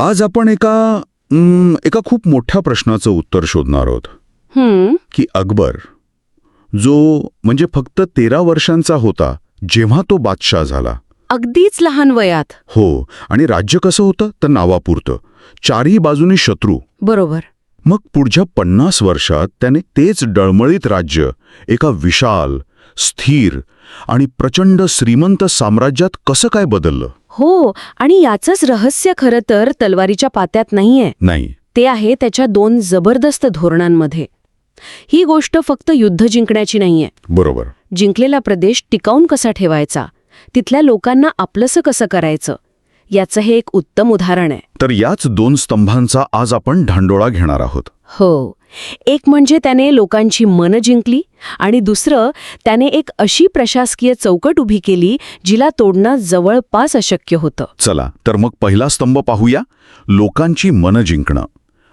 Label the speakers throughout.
Speaker 1: आज आपण एका एका खूप मोठ्या प्रश्नाचं उत्तर शोधणार आहोत.
Speaker 2: हम्म.
Speaker 1: की अकबर जो म्हणजे फक्त तेरा वर्षांचा होता जेव्हा तो बादशाह झाला.
Speaker 2: अगदीच लहान वयात.
Speaker 1: हो आणि राज्य कसं होतं? तर नावापुरतं. चारही बाजूनी शत्रू.
Speaker 2: बरोबर.
Speaker 1: मग पुढच्या पन्नास वर्षात त्याने तेच डळमळीत राज्य एका विशाल स्थिर आणि प्रचंड श्रीमंत साम्राज्यात कसं काय बदललं?
Speaker 2: हो आणि याचंच रहस्य खरं तर तलवारीच्या पात्यात नाहीये.
Speaker 1: नाही.
Speaker 2: ते आहे त्याच्या दोन जबरदस्त धोरणांमध्ये. ही गोष्ट फक्त युद्ध जिंकण्याची नाहीये.
Speaker 1: बरोबर.
Speaker 2: जिंकलेला प्रदेश टिकावून कसा ठेवायचा? तिथल्या लोकांना आपलंसं कसं करायचं? याचं हे एक उत्तम उदाहरण आहे.
Speaker 1: तर याच दोन स्तंभांचा आज आपण ढांडोळा घेणार आहोत.
Speaker 2: हो. एक म्हणजे त्याने लोकांची मनं जिंकली आणि दुसरं त्याने एक अशी प्रशासकीय चौकट उभी केली जिला तोडणं जवळपास अशक्य होतं.
Speaker 1: चला तर मग पहिला स्तंभ पाहूया लोकांची मनं जिंकणं.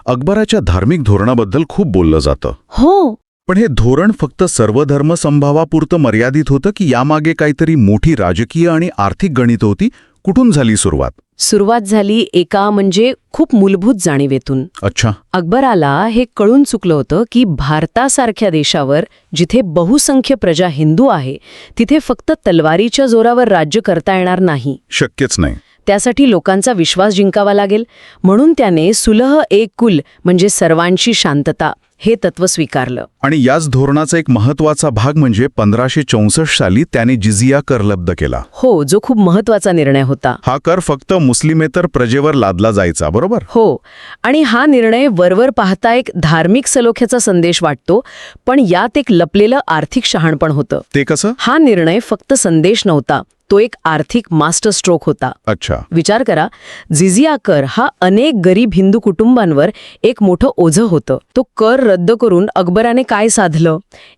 Speaker 1: अकबराच्या धार्मिक धोरणाबद्दल खूप बोललं जातं.
Speaker 2: हो.
Speaker 1: पण हे धोरण फक्त सर्वधर्म संभावापुरतं मर्यादित होतं की यामागे काहीतरी मोठी राजकीय आणि आर्थिक गणित होती? कुठून झाली सुरुवात?
Speaker 2: सुरुवात झाली एका म्हणजे खूप मूलभूत जाणीवेतून.
Speaker 1: अच्छा.
Speaker 2: अकबराला हे कळून चुकलं होतं की भारतासारख्या देशावर जिथे बहुसंख्य प्रजा हिंदू आहे तिथे फक्त तलवारीच्या जोरावर राज्य करता येणार नाही.
Speaker 1: शक्यच नाही.
Speaker 2: त्यासाठी लोकांचा विश्वास जिंकावा लागेल. म्हणून त्याने सुलह एक कुल म्हणजे सर्वांची शांतता हे तत्व स्वीकारलं.
Speaker 1: आणि याच धोरणाचा एक महत्त्वाचा भाग म्हणजे पंधराशे चौसष्ट साली त्याने जिझिया कर लब्ध केला.
Speaker 2: हो जो खूप महत्त्वाचा निर्णय होता.
Speaker 1: हा कर फक्त मुस्लिमेतर प्रजेवर लादला जायचा बरोबर?
Speaker 2: हो आणि हा निर्णय वरवर पाहता एक धार्मिक सलोख्याचा संदेश वाटतो पण यात एक लपलेलं आर्थिक शहाणपण होतं.
Speaker 1: ते कसं?
Speaker 2: हा निर्णय फक्त संदेश नव्हता तो एक आर्थिक मास्टर स्ट्रोक होता.
Speaker 1: अच्छा.
Speaker 2: विचार करा जिझिया कर हा अनेक गरीब हिंदू कुटुंबांवर एक मोठं ओझं होतं. तो कर रद्द करून अकबराने काय साधलं?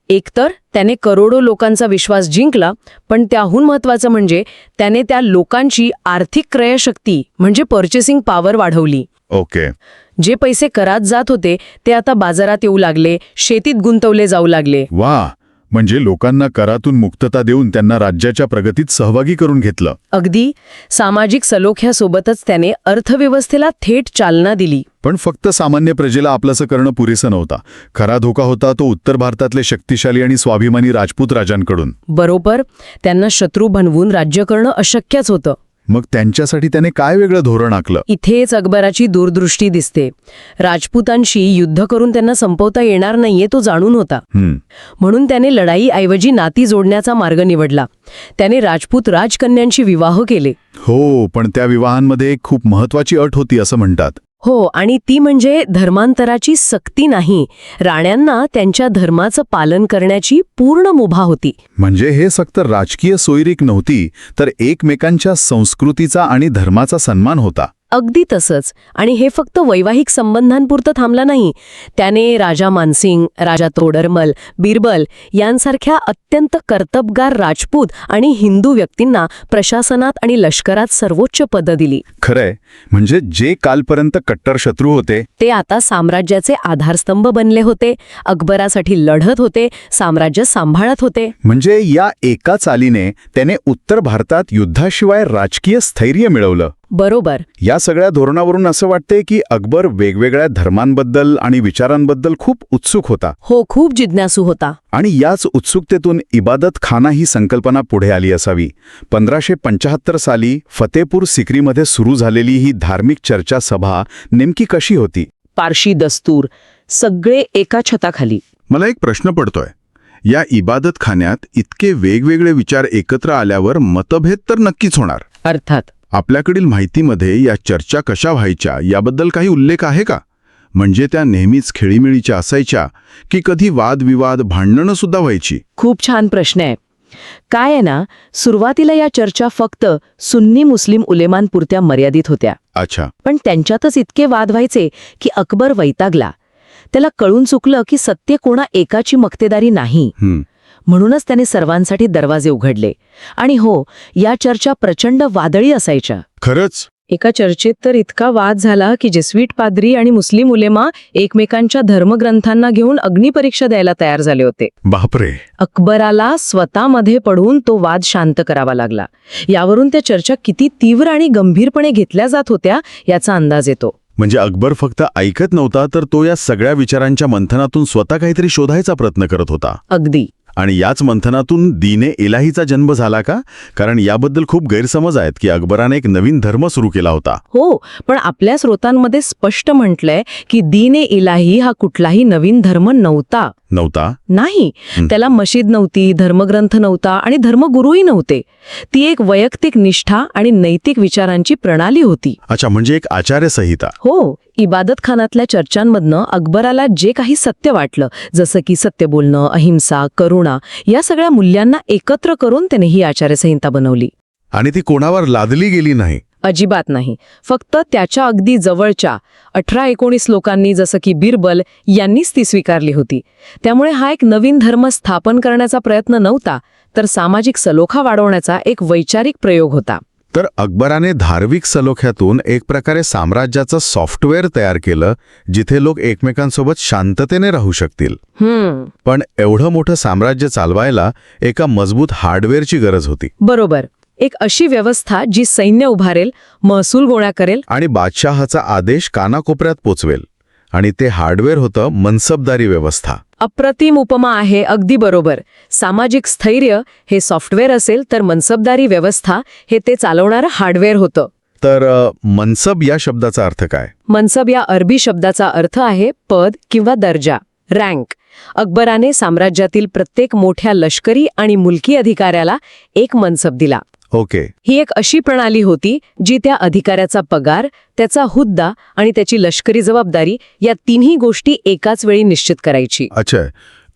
Speaker 2: एकतर त्याने करोडो लोकांचा विश्वास जिंकला पण त्याहून महत्वाचं म्हणजे त्याने त्या लोकांची आर्थिक क्रयशक्ती म्हणजे पर्चेसिंग पॉवर वाढवली.
Speaker 1: ओके.
Speaker 2: जे पैसे करात जात होते ते आता बाजारात येऊ लागले शेतीत गुंतवले जाऊ लागले.
Speaker 1: वा. म्हणजे लोकांना करातून मुक्तता देऊन त्यांना राज्याच्या प्रगतीत सहभागी करून घेतलं.
Speaker 2: अगदी सामाजिक सलोख्यासोबतच त्याने अर्थव्यवस्थेला थेट चालना दिली.
Speaker 1: पण फक्त सामान्य प्रजेला आपलंसं करणं पुरेसं नव्हता. खरा धोका होता तो उत्तर भारतातले शक्तिशाली आणि स्वाभिमानी राजपूत राजांकडून.
Speaker 2: बरोबर त्यांना शत्रू बनवून राज्य करणं अशक्यच होतं.
Speaker 1: मग त्यांच्यासाठी त्याने काय वेगळं धोरण आखलं?
Speaker 2: इथेच अकबराची दूरदृष्टी दिसते. राजपूतांशी युद्ध करून त्यांना संपवता येणार नाहीये तो जाणून होता. म्हणून त्याने लढाईऐवजी नाती जोडण्याचा मार्ग निवडला. त्याने राजपूत राजकन्यांशी विवाह केले.
Speaker 1: हो पण त्या विवाहांमध्ये खूप महत्वाची अट होती असं म्हणतात.
Speaker 2: हो आणि ती म्हणजे धर्मांतराची सक्ती नाही. राण्यांना त्यांच्या धर्माचं पालन करण्याची पूर्ण मुभा होती.
Speaker 1: म्हणजे हे फक्त राजकीय सोयरीक नव्हती तर एकमेकांच्या संस्कृतीचा आणि धर्माचा सन्मान होता.
Speaker 2: अगदी तसंच. आणि हे फक्त वैवाहिक संबंधांपुरतं थांबलं नाही. त्याने राजा मानसिंग राजा तोडरमल बिरबल यांसारख्या अत्यंत कर्तबगार राजपूत आणि हिंदू व्यक्तींना प्रशासनात आणि लष्करात सर्वोच्च पदं दिली.
Speaker 1: खरंय. म्हणजे जे कालपर्यंत कट्टर शत्रू होते
Speaker 2: ते आता साम्राज्याचे आधारस्तंभ बनले होते अकबरासाठी लढत होते साम्राज्य सांभाळत होते.
Speaker 1: म्हणजे या एका चालीने त्याने उत्तर भारतात युद्धाशिवाय राजकीय स्थैर्य मिळवलं.
Speaker 2: बरोबर.
Speaker 1: या सगळ्या धोरणावरून असं वाटतंय की अकबर वेगवेगळ्या धर्मांबद्दल आणि विचारांबद्दल खूप उत्सुक होता.
Speaker 2: हो खूप जिज्ञासू होता.
Speaker 1: आणि याच उत्सुकतेतून इबादत खाना ही संकल्पना पुढे आली असावी. पंधराशे पंचाहत्तर साली फतेपूर सिक्रीमध्ये सुरू झालेली ही धार्मिक चर्चा सभा नेमकी कशी होती?
Speaker 2: पारशी दस्तूर सगळे एका छताखाली.
Speaker 1: मला एक प्रश्न पडतोय. या इबादत खान्यात इतके वेगवेगळे विचार एकत्र आल्यावर मतभेद तर नक्कीच होणार.
Speaker 2: अर्थात
Speaker 1: आपल्याकडील माहितीमध्ये या चर्चा कशा व्हायच्या याबद्दल काही उल्लेख आहे का? म्हणजे त्या नेहमीच खेळीमेळीच्या असायच्या की कधी वादविवाद भांडणं सुद्धा व्हायची?
Speaker 2: खूप छान प्रश्न आहे. काय आहे ना सुरुवातीला या चर्चा फक्त सुन्नी मुस्लिम उलेमांपुरत्या मर्यादित होत्या.
Speaker 1: अच्छा.
Speaker 2: पण त्यांच्यातच इतके वाद व्हायचे की अकबर वैतागला. त्याला कळून चुकलं की सत्य कोणा एकाची मक्तेदारी नाही. म्हणूनच त्याने सर्वांसाठी दरवाजे उघडले. आणि हो या चर्चा प्रचंड वादळी असायच्या.
Speaker 1: खरंच?
Speaker 2: एका चर्चेत तर इतका वाद झाला की जेस्वीट पाद्री आणि मुस्लिम उलेमा एकमेकांच्या धर्मग्रंथांना घेऊन अग्निपरीक्षा द्यायला तयार झाले होते.
Speaker 1: बापरे.
Speaker 2: अकबराला स्वतःमध्ये पडून तो वाद शांत करावा लागला. यावरून त्या चर्चा किती तीव्र आणि गंभीरपणे घेतल्या जात होत्या याचा अंदाज येतो.
Speaker 1: म्हणजे अकबर फक्त ऐकत नव्हता तर तो या सगळ्या विचारांच्या मंथनातून स्वतः काहीतरी शोधायचा प्रयत्न करत होता.
Speaker 2: अगदी.
Speaker 1: आणि याच मंथनातून दीने इलाहीचा जन्म झाला का? कारण याबद्दल खूप गैरसमज आहेत की अकबराने एक नवीन धर्म सुरू केला होता.
Speaker 2: हो पण आपल्या स्रोतांमध्ये स्पष्ट म्हटलंय की दीने इलाही हा कुठलाही नवीन धर्म नव्हता.
Speaker 1: नव्हता?
Speaker 2: नाही. त्याला मशीद नव्हती धर्मग्रंथ नव्हता आणि धर्मगुरूही नव्हते. ती एक वैयक्तिक निष्ठा आणि नैतिक विचारांची प्रणाली होती.
Speaker 1: अच्छा म्हणजे एक आचार्य संहिता
Speaker 2: हो. इबादतखानातल्या चर्चांमधनं अकबराला जे काही सत्य वाटलं जसं की सत्य बोलणं अहिंसा करुणा या सगळ्या मूल्यांना एकत्र करून त्याने ही आचार्यसंहिता बनवली.
Speaker 1: आणि ती कोणावर लादली गेली नाही?
Speaker 2: अजिबात नाही. फक्त त्याच्या अगदी जवळच्या अठरा एकोणीस लोकांनी जसं की बिरबल यांनीच ती स्वीकारली होती. त्यामुळे हा एक नवीन धर्म स्थापन करण्याचा प्रयत्न नव्हता तर सामाजिक सलोखा वाढवण्याचा एक वैचारिक प्रयोग होता.
Speaker 1: तर अकबराने धार्मिक सलोख्यातून एक प्रकारे साम्राज्याचं सॉफ्टवेअर तयार केलं जिथे लोक एकमेकांसोबत शांततेने राहू शकतील. पण एवढं मोठं साम्राज्य चालवायला एका मजबूत हार्डवेअरची गरज होती.
Speaker 2: बरोबर. एक अशी व्यवस्था जी सैन्य उभारेल महसूल गोळा करेल.
Speaker 1: आणि बादशहाचा आदेश कानाकोपऱ्यात पोचवेल. आणि ते हार्डवेअर होतं मनसबदारी व्यवस्था.
Speaker 2: अप्रतिम उपमा आहे अगदी बरोबर. सामाजिक स्थैर्य हे सॉफ्टवेअर असेल तर मनसबदारी व्यवस्था हे ते चालवणारं हार्डवेअर होतं.
Speaker 1: तर अ, मनसब या शब्दाचा अर्थ काय?
Speaker 2: मनसब या अरबी शब्दाचा अर्थ आहे पद किंवा दर्जा. रँक. अकबराने साम्राज्यातील प्रत्येक मोठ्या लष्करी आणि मुलकी अधिकाऱ्याला एक मनसब दिला.
Speaker 1: ओके.
Speaker 2: ही एक अशी प्रणाली होती जी त्या अधिकाऱ्याचा पगार त्याचा हुद्दा आणि त्याची लष्करी जबाबदारी या तिन्ही गोष्टी एकाच वेळी निश्चित करायची.
Speaker 1: अच्छा.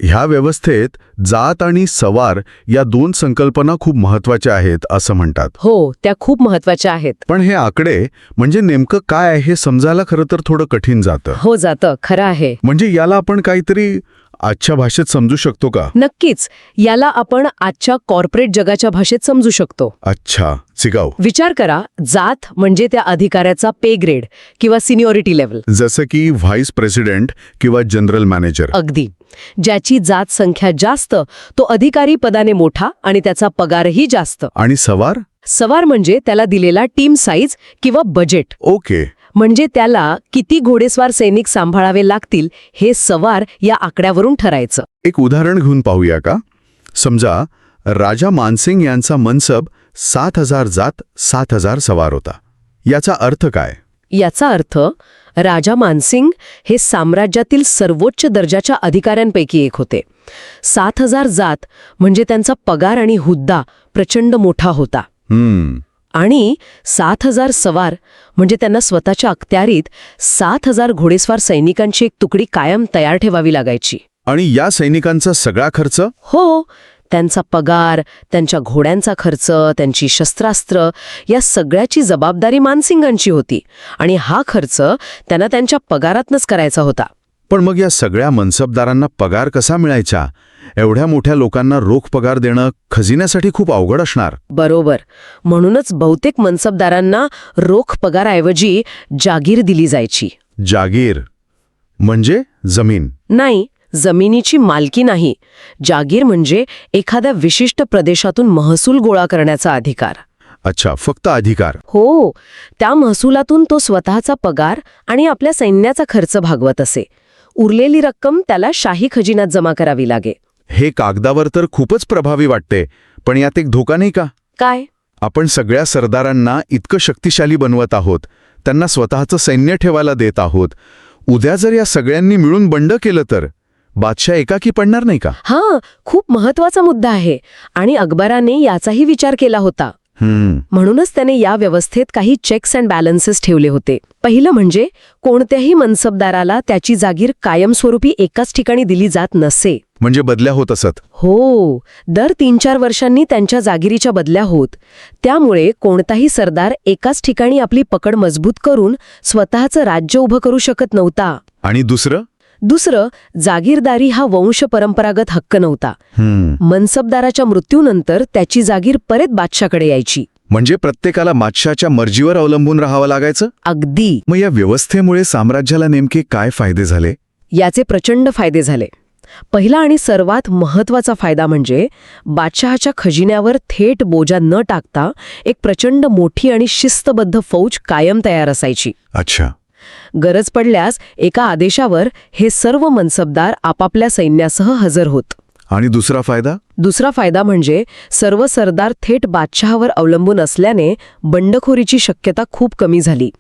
Speaker 1: ह्या व्यवस्थेत जात आणि सवार या दोन संकल्पना खूप महत्त्वाच्या आहेत असं म्हणतात.
Speaker 2: हो त्या खूप महत्त्वाच्या आहेत.
Speaker 1: पण हे आकडे म्हणजे नेमकं काय आहे हे समजायला खरं तर थोडं कठीण जातं.
Speaker 2: हो जातं. खरं आहे.
Speaker 1: म्हणजे याला आपण काहीतरी आजच्या भाषेत समजू शकतो का?
Speaker 2: नक्कीच. याला आपण आजच्या कॉर्पोरेट जगाच्या भाषेत समजू शकतो.
Speaker 1: अच्छा. चिगाव
Speaker 2: विचार करा जात म्हणजे त्या अधिकाऱ्याचा पे ग्रेड किंवा सिनियरिटी लेवल
Speaker 1: जसं की व्हाईस प्रेसिडेंट किंवा जनरल मॅनेजर
Speaker 2: अगदी. ज्याची जात संख्या जास्त तो अधिकारी पदाने मोठा आणि त्याचा पगारही जास्त.
Speaker 1: आणि सवार?
Speaker 2: सवार म्हणजे त्याला दिलेला टीम साईज किंवा बजेट.
Speaker 1: ओके.
Speaker 2: म्हणजे त्याला किती घोडेस्वार सैनिक सांभाळावे लागतील हे सवार या आकड्यावरून ठरायचं.
Speaker 1: एक उदाहरण घेऊन पाहूया का? समजा राजा मानसिंग यांचा मनसब सात हजार जात सात हजार सवार होता. याचा अर्थ काय?
Speaker 2: याचा अर्थ राजा मानसिंग हे साम्राज्यातील सर्वोच्च दर्जाच्या अधिकाऱ्यांपैकी एक होते. सात हजार जात म्हणजे त्यांचा पगार आणि हुद्दा प्रचंड मोठा होता. आणि सात हजार सवार म्हणजे त्यांना स्वतःच्या अखत्यारीत सात हजार घोडेस्वार सैनिकांची एक तुकडी कायम तयार ठेवावी लागायची.
Speaker 1: आणि या सैनिकांचा सगळा खर्च?
Speaker 2: हो त्यांचा पगार त्यांच्या घोड्यांचा खर्च त्यांची शस्त्रास्त्र या सगळ्याची जबाबदारी मानसिंगांची होती आणि हा खर्च त्यांना त्यांच्या पगारातनच करायचा होता.
Speaker 1: पण मग या सगळ्या मनसबदारांना पगार कसा मिळायचा? एवढ्या मोठ्या लोकांना रोख पगार देणं खजिन्यासाठी खूप अवघड असणार.
Speaker 2: बरोबर. म्हणूनच बहुतेक मनसबदारांना रोख पगाराऐवजी जागीर दिली जायची.
Speaker 1: जागीर. म्हणजे जमीन.
Speaker 2: नाही जमिनीची मालकी नाही. जागीर म्हणजे एखाद्या विशिष्ट प्रदेशातून महसूल गोळा करण्याचा अधिकार.
Speaker 1: अच्छा फक्त अधिकार.
Speaker 2: हो त्या महसुलातून तो स्वतःचा पगार आणि आपल्या सैन्याचा खर्च भागवत असे. उरलेली रक्कम त्याला शाही खजिन्यात जमा करावी लागे.
Speaker 1: हे कागदावर तर खूपच प्रभावी वाटते पण यात एक धोका नाही का?
Speaker 2: काय?
Speaker 1: आपण सगळ्या सरदारांना इतकं शक्तिशाली बनवत आहोत त्यांना स्वतःचं सैन्य ठेवायला देत आहोत. उद्या जर या सगळ्यांनी मिळून बंड केलं तर बादशाह एकाकी पडणार नाही का?
Speaker 2: हां खूप महत्त्वाचा मुद्दा आहे आणि अकबराने याचाही विचार केला होता. म्हणूनच त्याने या व्यवस्थेत काही चेक्स अँड बॅलन्सेस ठेवले होते. पहिलं म्हणजे कोणत्याही मनसबदाराला त्याची जागीर कायमस्वरूपी एकाच ठिकाणी दिली जात नसे.
Speaker 1: म्हणजे बदल्या होत असत.
Speaker 2: हो दर तीन चार वर्षांनी त्यांच्या जागिरीच्या बदल्या होत. त्यामुळे कोणताही सरदार एकाच ठिकाणी आपली पकड मजबूत करून स्वतःचं राज्य उभं करू शकत नव्हता.
Speaker 1: आणि दुसरं?
Speaker 2: दुसरं जागीरदारी हा वंश परंपरागत हक्क नव्हता. मनसबदाराच्या मृत्यूनंतर त्याची जागीर परत बादशाकडे यायची.
Speaker 1: म्हणजे प्रत्येकाला बादशाच्या मर्जीवर अवलंबून राहावं लागायचं?
Speaker 2: अगदी.
Speaker 1: मग या व्यवस्थेमुळे साम्राज्याला नेमके काय फायदे झाले?
Speaker 2: याचे प्रचंड फायदे झाले. पहिला आणि सर्वात महत्त्वाचा फायदा म्हणजे बादशहाच्या खजिन्यावर थेट बोजा न टाकता एक प्रचंड मोठी आणि शिस्तबद्ध फौज कायम तयार असायची.
Speaker 1: अच्छा.
Speaker 2: गरज पडल्यास एका आदेशावर हे सर्व मनसबदार आपापल्या सैन्यासह हजर होत.
Speaker 1: आणि दुसरा फायदा?
Speaker 2: दुसरा फायदा म्हणजे सर्व सरदार थेट बादशहावर अवलंबून असल्याने बंडखोरीची शक्यता खूप कमी झाली.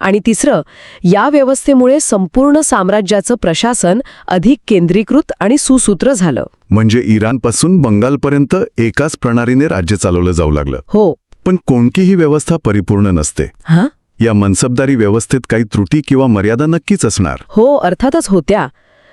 Speaker 2: आणि तिसरं या व्यवस्थेमुळे संपूर्ण साम्राज्याचं प्रशासन अधिक केंद्रीकृत आणि सुसूत्र झालं.
Speaker 1: म्हणजे इराणपासून बंगालपर्यंत एकाच प्रणालीने राज्य चालवलं जाऊ लागलं.
Speaker 2: हो.
Speaker 1: पण कोणतीही व्यवस्था परिपूर्ण नसते.
Speaker 2: हा?
Speaker 1: या मनसबदारी व्यवस्थेत काही त्रुटी किंवा मर्यादा नक्कीच असणार.
Speaker 2: हो अर्थातच होत्या.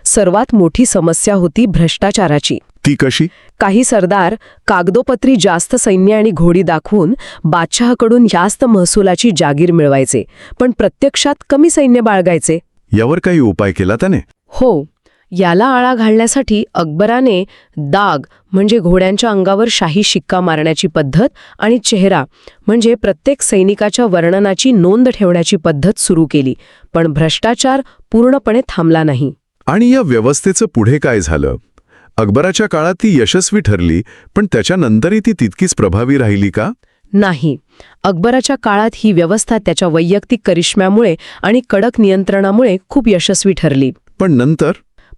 Speaker 2: सर्वात मोठी समस्या होती भ्रष्टाचाराची.
Speaker 1: ती कशी?
Speaker 2: काही सरदार कागदोपत्री जास्त सैन्य आणि घोडी दाखवून बादशहाकडून जास्त महसुलाची जागीर मिळवायचे पण प्रत्यक्षात कमी सैन्य बाळगायचे.
Speaker 1: यावर काही उपाय केला त्याने?
Speaker 2: हो याला आळा घालण्यासाठी अकबराने दाग म्हणजे घोड्यांच्या अंगावर शाही शिक्का मारण्याची पद्धत आणि चेहरा म्हणजे प्रत्येक सैनिकाच्या वर्णनाची नोंद ठेवण्याची पद्धत सुरू केली पण भ्रष्टाचार पूर्णपणे थांबला नाही.
Speaker 1: आणि या व्यवस्थेचं पुढे काय झालं? अकबराच्या काळात ती यशस्वी ठरली पण त्याच्यानंतरही ती तितकीच प्रभावी राहिली का?
Speaker 2: नाही. अकबराच्या काळात ही व्यवस्था त्याच्या वैयक्तिक करिश्म्यामुळे आणि कडक नियंत्रणामुळे खूप यशस्वी ठरली.
Speaker 1: पण नंतर?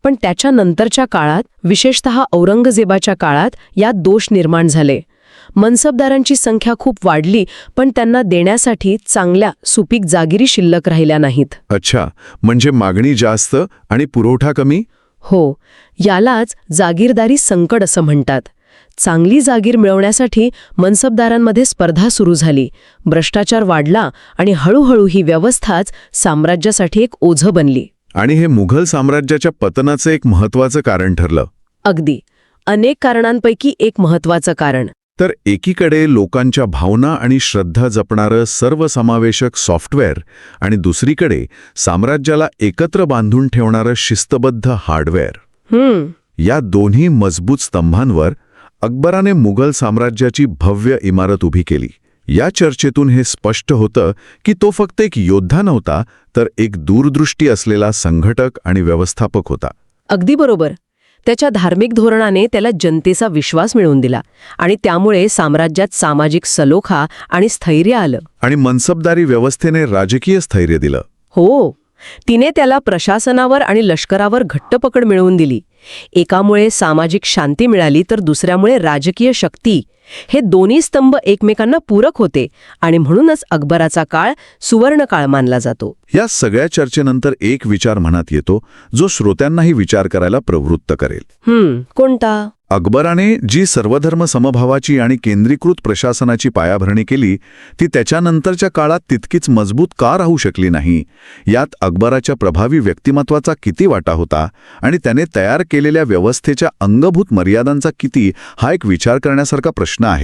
Speaker 2: पण त्याच्या नंतरच्या काळात विशेषतः औरंगजेबाच्या काळात यात दोष निर्माण झाले. मनसबदारांची संख्या खूप वाढली पण त्यांना देण्यासाठी चांगल्या सुपीक जागिरी शिल्लक राहिल्या नाहीत.
Speaker 1: अच्छा म्हणजे मागणी जास्त आणि पुरवठा कमी?
Speaker 2: हो यालाच जागीरदारी संकट असं म्हणतात. चांगली जागीर मिळवण्यासाठी मनसबदारांमध्ये स्पर्धा सुरू झाली. भ्रष्टाचार वाढला आणि हळूहळू ही व्यवस्थाच साम्राज्यासाठी एक ओझं बनली.
Speaker 1: आणि हे मुघल साम्राज्याच्या पतनाचं एक महत्वाचं कारण ठरलं.
Speaker 2: अगदी. अनेक कारणांपैकी एक महत्वाचं कारण.
Speaker 1: तर एकीकडे लोकांच्या भावना आणि श्रद्धा जपणारं सर्वसमावेशक सॉफ्टवेअर आणि दुसरीकडे साम्राज्याला एकत्र बांधून ठेवणारं शिस्तबद्ध हार्डवेअर. या दोन्ही मजबूत स्तंभांवर अकबराने मुघल साम्राज्याची भव्य इमारत उभी केली. या चर्चेतून हे स्पष्ट होतं की तो फक्त एक योद्धा नव्हता तर एक दूरदृष्टी असलेला संघटक आणि व्यवस्थापक होता.
Speaker 2: अगदी बरोबर. त्याच्या धार्मिक धोरणाने त्याला जनतेचा विश्वास मिळवून दिला आणि त्यामुळे साम्राज्यात सामाजिक सलोखा आणि स्थैर्य आलं.
Speaker 1: आणि मनसबदारी व्यवस्थेने राजकीय स्थैर्य दिलं.
Speaker 2: हो. तिने त्याला प्रशासनावर आणि लष्करावर घट्ट पकड मिळवून दिली. एकामुळे सामाजिक शांती मिळाली तर दुसऱ्यामुळे राजकीय शक्ती हे दोन्ही स्तंभ एकमेकांना पूरक होते आणि म्हणूनच अकबराचा काळ सुवर्ण काळ मानला जातो.
Speaker 1: या सगळ्या चर्चेनंतर एक विचार मनात येतो जो श्रोत्यांनाही विचार करायला प्रवृत्त करेल.
Speaker 2: हम्म कोणता?
Speaker 1: अकबराने जी सर्वधर्म समभावाची आणि केंद्रीकृत प्रशासनाची पायाभरणी केली ती त्याच्यानंतरच्या काळात तितकीच मजबूत का राहू शकली नाही? यात अकबराच्या प्रभावी व्यक्तिमत्वाचा किती वाटा होता आणि त्याने तयार केलेल्या व्यवस्थेच्या अंगभूत मर्यादांचा किती हा एक विचार करण्यासारखा प्रश्न आहे